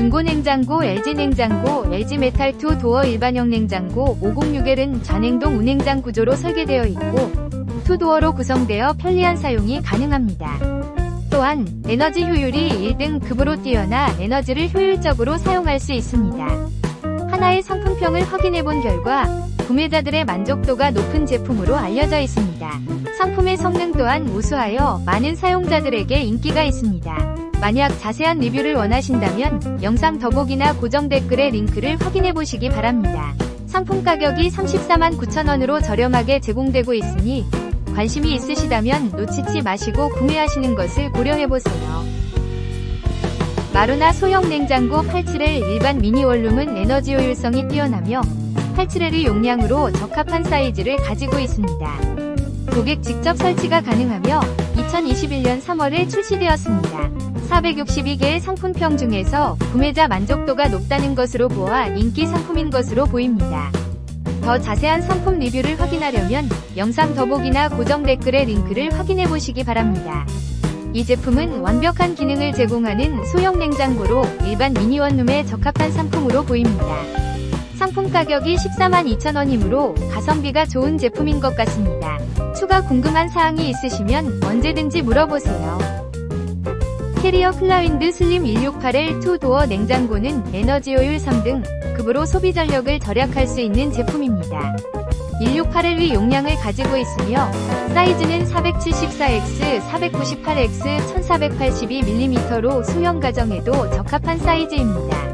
중고냉장고 LG냉장고 LG메탈2 도어 일반형 냉장고 506L은 좌냉동 우냉장 구조로 설계되어 있고 투도어로 구성되어 편리한 사용이 가능합니다. 또한 에너지 효율이 1등급으로 뛰어나 에너지를 효율적으로 사용할 수 있습니다. 하나의 상품평을 확인해 본 결과 구매자들의 만족도가 높은 제품으로 알려져 있습니다. 상품의 성능 또한 우수하여 많은 사용자들에게 인기가 있습니다. 만약 자세한 리뷰를 원하신다면 영상 더보기나 고정 댓글의 링크를 확인해 보시기 바랍니다. 상품 가격이 34만 9천원으로 저렴하게 제공되고 있으니 관심이 있으시다면 놓치지 마시고 구매하시는 것을 고려해보세요. 마루나 소형 냉장고 87L 일반 미니 원룸은 에너지 효율성이 뛰어나며 87L의 용량으로 적합한 사이즈를 가지고 있습니다. 고객 직접 설치가 가능하며 2021년 3월에 출시되었습니다. 462개의 상품평 중에서 구매자 만족도가 높다는 것으로 보아 인기 상품인 것으로 보입니다. 더 자세한 상품 리뷰를 확인하려면 영상 더보기나 고정 댓글의 링크를 확인해 보시기 바랍니다. 이 제품은 완벽한 기능을 제공하는 소형 냉장고로 일반 미니 원룸에 적합한 상품으로 보입니다. 상품 가격이 14만 2천원이므로 가성비가 좋은 제품인 것 같습니다. 추가 궁금한 사항이 있으시면 언제든지 물어보세요. 캐리어 클라윈드 슬림 168L 2도어 냉장고는 에너지 효율 3등 급으로 소비 전력을 절약할 수 있는 제품입니다. 168L의 용량을 가지고 있으며 사이즈는 474X, 498X, 1482mm로 수영 가정에도 적합한 사이즈입니다.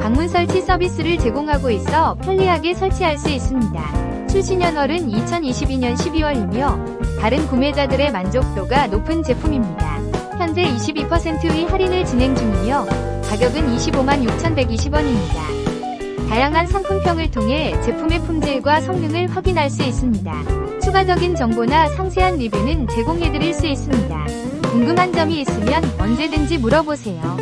방문 설치 서비스를 제공하고 있어 편리하게 설치할 수 있습니다. 출시년월은 2022년 12월이며 다른 구매자들의 만족도가 높은 제품입니다. 현재 22%의 할인을 진행 중이며 가격은 25만 6,120원입니다. 다양한 상품평을 통해 제품의 품질과 성능을 확인할 수 있습니다. 추가적인 정보나 상세한 리뷰는 제공해드릴 수 있습니다. 궁금한 점이 있으면 언제든지 물어보세요.